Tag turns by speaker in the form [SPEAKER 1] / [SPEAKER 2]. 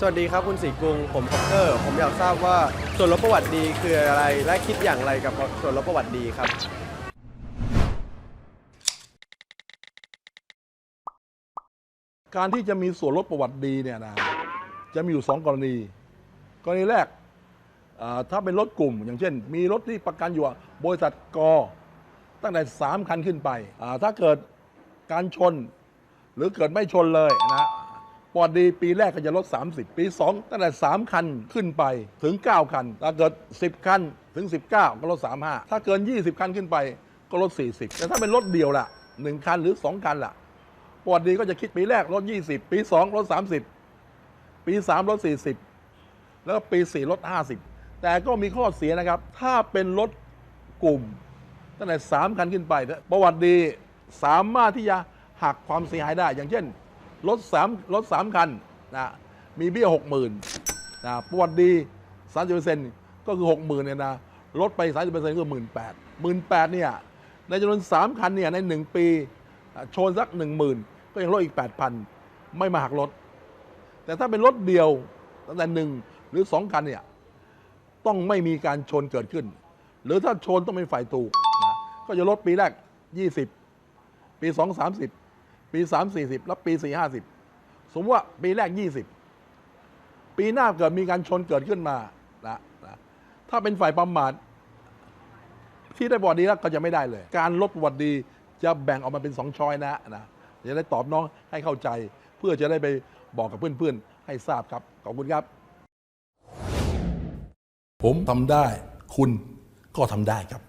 [SPEAKER 1] สวัสดีครับคุณศรีกรุงผมคอปเตอร์ ผมอยากทราบว่าส่วนลดประวัติดีคืออะไร และคิดอย่างไรกับส่วนลดประวัติดีครับ
[SPEAKER 2] การที่จะมีส่วนลดประวัติดีเนี่ยนะจะมีอยู่สองกรณี กรณีแรกถ้าเป็นรถกลุ่ม อย่างเช่น มีรถที่ประกันอยู่บริษัทกตั้งแต่ 3 คันขึ้นไป ถ้าเกิดการชน หรือเกิดไม่ชนเลยนะ ประวัติดีปีแรกก็จะลด 30 ปี 2 ตั้งแต่ 3 คันขึ้นไปถึง 9 คัน ถ้าเกิด 10 คันถึง 19 ก็ลด 35 ถ้าเกิน 20 คันขึ้นไปก็ลด 40 แต่ถ้าเป็นรถเดียวล่ะ 1 คันหรือ 2 คันล่ะปวดดีก็จะคิดปีแรกลด 20 ปี 2 ลด 30 ปี 3 ลด 40 แล้วปี 4 ลด 50 แต่ก็มีข้อเสียนะครับ ถ้าเป็นรถกลุ่ม ตั้งแต่ 3 คันขึ้นไป ประวัติดีสามารถที่จะหักความเสียหายได้อย่างเช่น รถ3รถ3คันนะมีเบี้ย60,000นนะประวัติดี30%ก็คือ60,000เนี่ยนะลดไป30%ก็คือ18,000 18,000เนี่ยในจำนวน3คันเนี่ยใน1ปีอะชนสัก10,000ก็ยังลดอีก8,000ไม่มาหักลดแต่ถ้าเป็นรถเดียวตั้งแต่หนึ่งหรือสองคันเนี่ยต้องไม่มีการชนเกิดขึ้น หรือถ้าชนต้องเป็นฝ่ายถูกนะก็จะลดปีแรก 20 ปี 2 30 ปี3 40แล้วปี4 50สมมติว่าปีแรก20ปีหน้าเกิดมีการชนเกิดขึ้นมานะนะถ้าเป็นฝ่ายประมาทที่ได้ประวัติดีแล้วก็จะไม่ได้เลย การลดประวัติดีจะแบ่งออกมาเป็นสองช้อยนะนะจะได้ตอบน้องให้เข้าใจ เพื่อจะได้ไปบอกกับเพื่อนๆ ให้ทราบครับ ขอบคุณครับ ผมทำได้ คุณก็ทำได้ครับ